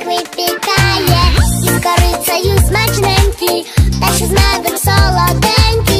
смак випікає, із корицею смачненький, та ще з медом солоденький.